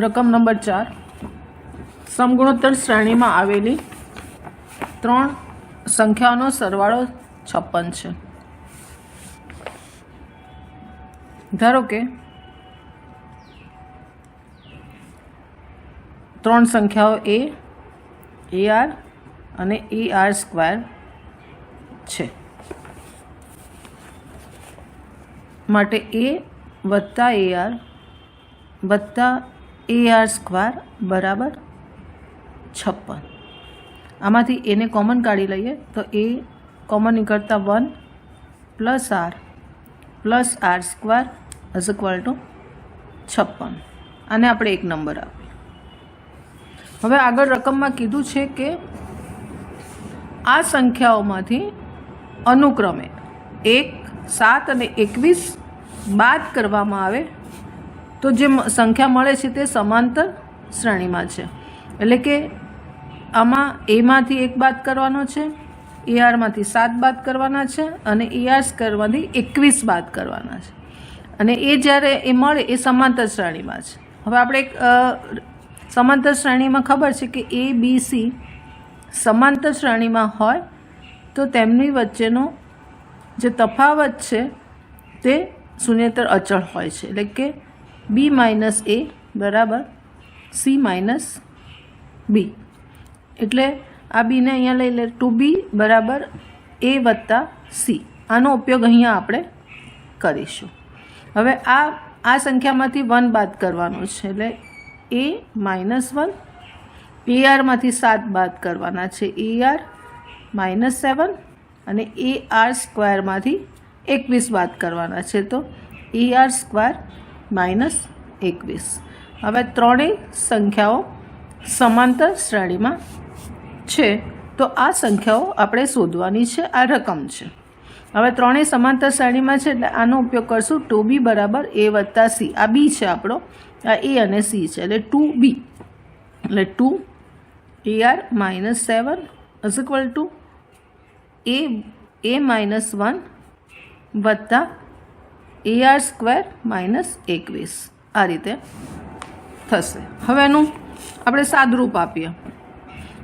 રકમ નંબર ચાર. સમગુણોત્તર શ્રેણીમાં આવેલી ત્રણ સંખ્યાનો સરવાળો છપ્પન છે. ધારો કે ત્રણ સંખ્યાઓ એ એ આર અને એ આર સ્ક્વેર છે. માટે એ વત્તા એ આર વત્તા એ આર સ્ક્વેર બરાબર છપ્પન. આમાંથી એને કોમન કાઢી લઈએ તો એ કોમન નીકળતા one plus R plus R square is equal to છપ્પન. આને આપણે એક નંબર આપીએ. હવે આગળ રકમમાં કીધું છે કે આ સંખ્યાઓમાંથી અનુક્રમે એક, સાત અને એકવીસ બાદ કરવામાં આવે તો જે સંખ્યા મળે છે તે સમાંતર શ્રેણીમાં છે. એટલે કે આમાં એમાંથી એક બાદ કરવાનો છે એઆરમાંથી સાત બાદ કરવાના છે અને એઆર કરવાથી એકવીસ બાદ કરવાના છે. અને એ જ્યારે એ મળે, એ સમાંતર શ્રેણીમાં છે. હવે આપણે એક સમાંતર શ્રેણીમાં ખબર છે કે એ બી સી સમાંતર શ્રેણીમાં હોય તો તેમની વચ્ચેનો જે તફાવત છે તે શૂન્યતર અચળ હોય છે. એટલે કે બી માઇનસ એ બરાબર. સી માઇનસ બી એટલે આ બીને અહીંયા લઈ લે. ટુ બી બરાબર એ વત્તા સી આનો ઉપયોગ અહીંયા આપણે કરીશું. હવે આ આ સંખ્યામાંથી વન બાદ કરવાનો છે. એટલે એ માઇનસ વન એ આરમાંથી સાત બાદ કરવાના છે. એ આર માઇનસ સેવન અને એ આર સ્ક્વેરમાંથી એકવીસ બાદ કરવાના છે. તો એ આર સ્ક્વેર માઇનસ એકવીસ. હવે ત્રણેય સંખ્યાઓ સમાંતર શ્રેણીમાં છે. તો આ સંખ્યાઓ આપણે શોધવાની છે. આ રકમ છે. હવે ત્રણેય સમાંતર શ્રેણીમાં છે એટલે આનો ઉપયોગ કરશું ટુ બી બરાબર એ વત્તા સી. આ બી છે આપણો. આ એ અને સી છે. એટલે ટુ બી. એટલે two A R minus seven is equal to A A minus one વત્તા એ આર સ્ક્વેર માઇનસ એકવીસ. આ રીતે થશે. હવેનું આપણે સાદરૂપ આપીએ.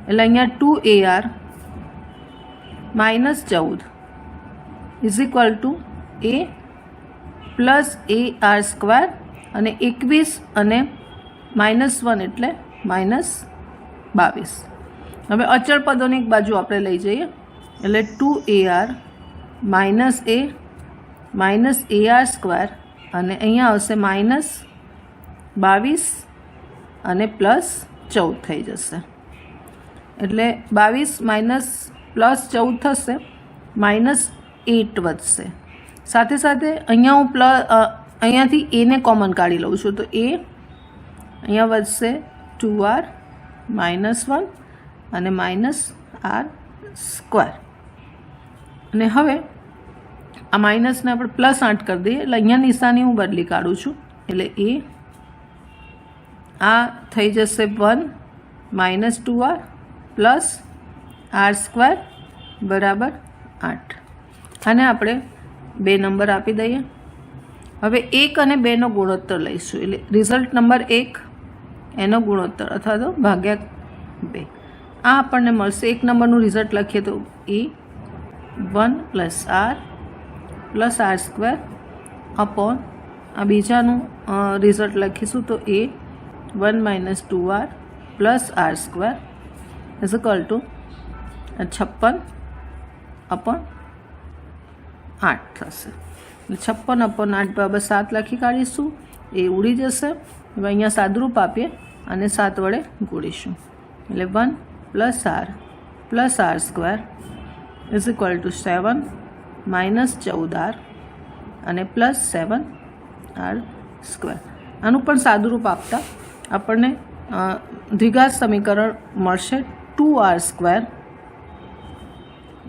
એટલે અહીંયા ટુ એઆર માઇનસ ચૌદ is equal to a plus a r square અને એકવીસ અને માઇનસ વન એટલે માઇનસ બાવીસ. હવે અચળ પદોની એક બાજુ આપણે લઈ જઈએ. એટલે two a r minus a minus a r square અને અહીંયા આવશે માઇનસ બાવીસ અને પ્લસ ચૌદ થઈ જશે. એટલે બાવીસ માઇનસ પ્લસ ચૌદ થશે, માઇનસ એટ વધશે. સાથે સાથે અહીંયા હું પ્લસ અહીંયાથી એને કોમન કાઢી લઉં છું. તો એ અહીંયા વધશે ટુ આર માઇનસ વન અને માઇનસ આર સ્ક્વેર. અને હવે આ માઇનસને આપણે પ્લસ આઠ કરી દઈએ. એટલે અહીંયા નિશાની હું બદલી કાઢું છું. એટલે એ આ થઈ જશે one minus two r plus r square બરાબર આઠ. અને આપણે બે નંબર આપી દઈએ. હવે એક અને બેનો ગુણોત્તર લઈશું. એટલે રિઝલ્ટ નંબર એક, એનો ગુણોત્તર અથવા તો ભાગ્યા બે. આ આપણને મળશે. એક નંબરનું રિઝલ્ટ લખીએ તો એ one plus r plus r square upon આ બીજાનું રિઝલ્ટ લખીશું તો એ one minus two r plus r square is equal to છપ્પન અપોન આઠ થશે. છપ્પન અપોન આઠ બરાબર સાત લખી કાઢીશું. એ ઉડી જશે. હવે અહીંયા સાદરૂપ આપીએ અને સાત વડે ગુણીશું. એટલે one plus r plus r square is equal to seven minus ચૌદ આર અને પ્લસ સેવન આર સ્ક્વેર. આનું પણ સાદુરૂપ આપતા આપણને દ્વિઘાત સમીકરણ મળશે ટુ આર સ્ક્વેર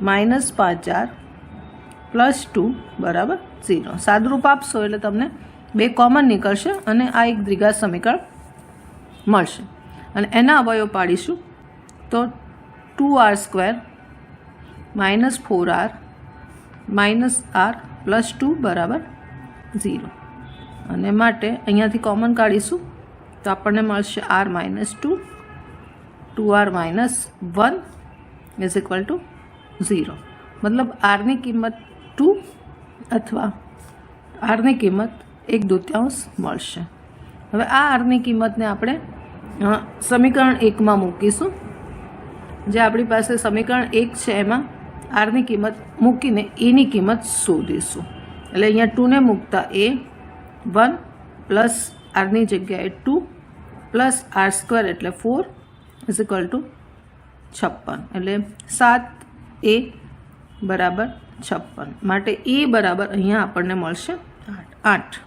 માઇનસ પાંચ આર પ્લસ ટુ બરાબર ઝીરો. સાદુરૂપ આપશો એટલે તમને બે કોમન નીકળશે અને આ એક દ્વિઘાત સમીકરણ મળશે. અને એના અવયવ પાડીશું તો two r square minus four r minus r plus two બરાબર ઝીરો. અને માટે અહીંયાથી કોમન કાઢીશું, તો આપણને મળશે r minus two two r minus one is equal to zero. મતલબ આરની કિંમત ટુ અથવા આરની કિંમત એક દૂત્યાંશ મળશે. હવે આ આરની કિંમતને આપણે સમીકરણ એકમાં મૂકીશું. જે આપણી પાસે સમીકરણ એક છે એમાં આરની કિંમત મૂકીને એની કિંમત શોધીશું. એટલે અહીંયા ટુને મૂકતા એ વન પ્લસ આરની જગ્યાએ ટુ પ્લસ આર સ્ક્વેર એટલે ફોર ઇઝ ઇક્વલ ટુ છપ્પન. એટલે સાત એ બરાબર છપ્પન. માટે એ બરાબર અહીંયા આપણને મળશે આઠ. આઠ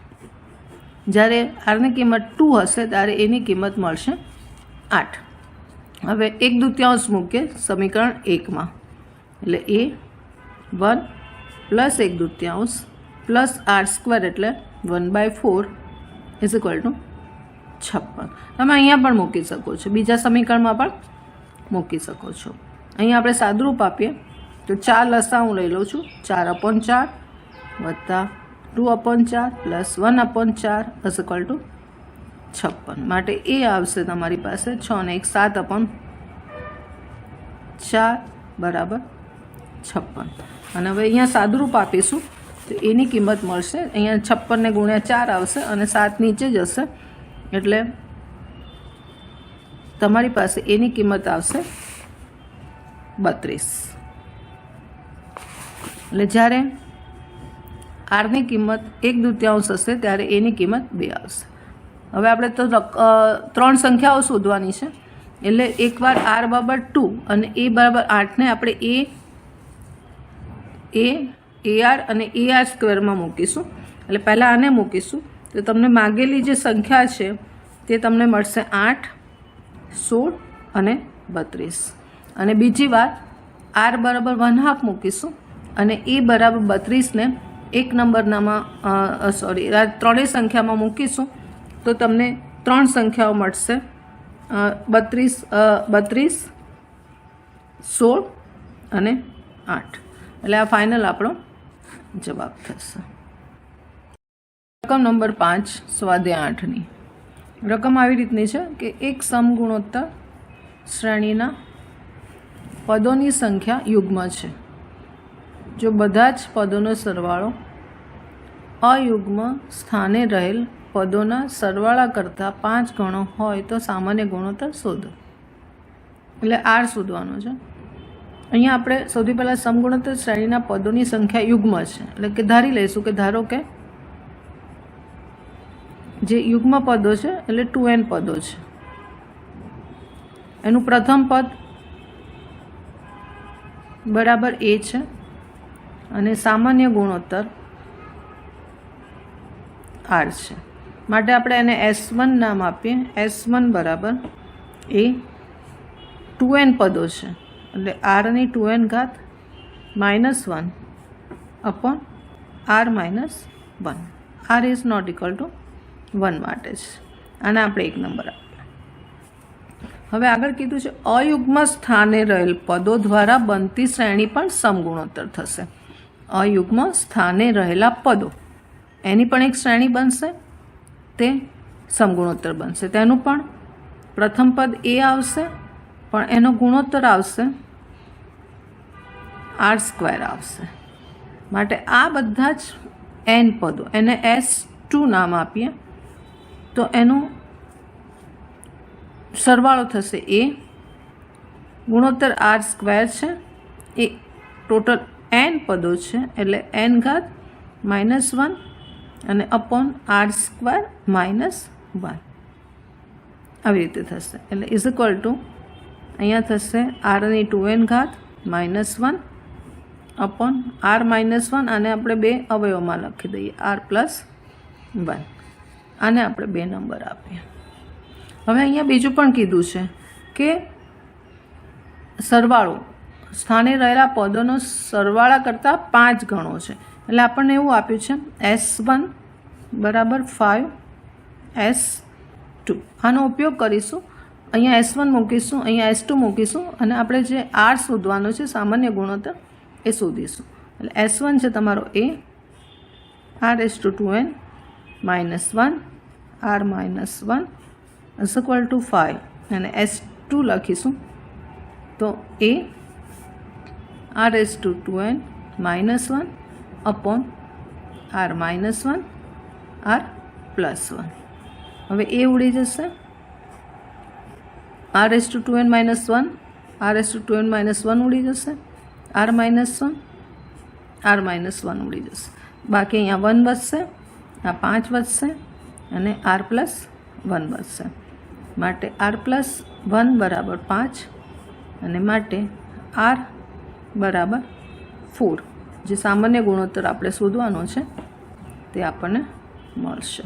જ્યારે આરની કિંમત ટુ હશે, ત્યારે એની કિંમત મળશે આઠ. હવે એક દૂત્યાંશ મૂકીએ સમીકરણ એકમાં એટલે એ વન પ્લસ એક દૃત્યાંશ પ્લસ આર સ્ક્વેર એટલે one by four is equal to છપ્પન. તમે અહીંયા પણ મૂકી શકો છો. બીજા સમીકરણમાં પણ મૂકી શકો છો. અહીંયા આપણે સાદરૂપ આપીએ. તો ચાર લસા હું લઈ લઉં છું. ચાર અપોન ચાર વત્તા ટુ અપોન ચાર પ્લસ વન અપોન ચાર ઇઝ ઇક્વલ ટુ છપ્પન. માટે એ આવશે તમારી પાસે છ ને એક સાત અપોન ચાર બરાબર છપ્પન. અને હવે અહીંયા સાદુરૂપ આપીશું. તો એની કિંમત મળશે. અહીંયા છપ્પનને ગુણ્યા ચાર આવશે અને સાત નીચે જ હશે એટલે તમારી પાસે એની કિંમત આવશે બત્રીસ. એટલે જ્યારે આરની કિંમત એક દૂત્યાંશ હશે, ત્યારે એની કિંમત બે આવશે. હવે આપણે તો ત્રણ સંખ્યાઓ શોધવાની છે. એટલે એકવાર આર બરાબર ટુ અને એ બરાબર આઠને આપણે એ એ એઆર અને એઆર સ્ક્વેરમાં મૂકીશું. એટલે પહેલાં આને મૂકીશું. તો તમને માગેલી જે સંખ્યા છે, તે તમને મળશે આઠ, સોળ અને બત્રીસ. અને બીજી વાર આર બરાબર વન હાફ મૂકીશું અને એ બરાબર બત્રીસને એક નંબરનામાં સોરી ત્રણેય સંખ્યામાં મૂકીશું. તો તમને ત્રણ સંખ્યાઓ મળશે. બત્રીસ બત્રીસ, સોળ અને આઠ. એટલે આ ફાઇનલ આપણો જવાબ થશે. રકમ નંબર પાંચ, સ્વાધ્યાય આઠની. રકમ આવી રીતની છે કે એક સમગુણોત્તર શ્રેણીના પદોની સંખ્યા યુગ્મ છે. જો બધા જ પદોનો સરવાળો અયુગ્મ સ્થાને રહેલ પદોના સરવાળા કરતાં પાંચ ગણો હોય તો સામાન્ય ગુણોત્તર શોધો. એટલે આર શોધવાનો છે. અહીંયા આપણે સૌથી પહેલાં સમગુણોત્તર શ્રેણીના પદોની સંખ્યા યુગ્મ છે. એટલે કે ધારી લઈશું કે ધારો કે જે યુગ્મ પદો છે એટલે ટુ એન પદો છે. એનું પ્રથમ પદ બરાબર એ છે અને સામાન્ય ગુણોત્તર આર છે. માટે આપણે એને એસ વન નામ આપીએ. એસ વન બરાબર એ ટુ એન પદો છે. એટલે આરની ટુ એન ઘાત minus one upon r minus one r is not equal to one માટે જ આને આપણે એક નંબર આપીએ. હવે આગળ કીધું છે, અયુગ્મ સ્થાને રહેલ પદો દ્વારા બનતી શ્રેણી પણ સમગુણોત્તર થશે. અયુગ્મ સ્થાને રહેલા પદો, એની પણ એક શ્રેણી બનશે, તે સમગુણોત્તર બનશે. તેનું પણ પ્રથમ પદ એ આવશે, પણ એનો ગુણોત્તર આવશે આર સ્ક્વેર આવશે. માટે આ બધા જ એન પદો, એને એસ ટુ નામ આપીએ, તો એનું સરવાળો થશે એ ગુણોત્તર આર સ્ક્વેર છે. એ ટોટલ એન પદો છે, એટલે એન ઘાત માઇનસ વન અને upon r square minus one. આવી રીતે થશે. એટલે ઇઝ ઇક્વલ ટુ અહીંયા થશે આરની ટુ એન ઘાત minus one upon r minus one આને આપણે બે અવયવમાં લખી દઈએ. આર પ્લસ વન આને આપણે બે નંબર આપીએ. હવે અહીંયા બીજું પણ કીધું છે કે સરવાળો. સ્થાને રહેલા પદોનો સરવાળા કરતાં પાંચ ગણો છે. એટલે આપણને એવું આપ્યું છે એસ વન બરાબર ફાઇવ એસ ટુ આનો ઉપયોગ કરીશું. અહીંયા એસ વન મૂકીશું, અહીંયા એસ ટુ મૂકીશું અને આપણે જે આર શોધવાનો છે, સામાન્ય ગુણોત્તર એ શોધીશું એટલે એસ વન છે તમારો a, r s two two n, minus one, r minus one is equal to five. અને એસ ટુ લખીશું. તો a, r s two two n, minus one, upon r minus one, r plus one. હવે એ ઉડી જશે. R s two two n minus one, r s two two n minus one ઉડી જશે. R minus one, r minus one ઉડી જશે. બાકી અહીંયા વન વધશે, આ પાંચ વધશે અને આર પ્લસ વન વધશે. માટે આર પ્લસ વન બરાબર પાંચ અને માટે આર બરાબર ફોર. જે સામાન્ય ગુણોત્તર આપણે શોધવાનો છે, તે આપણને મળશે.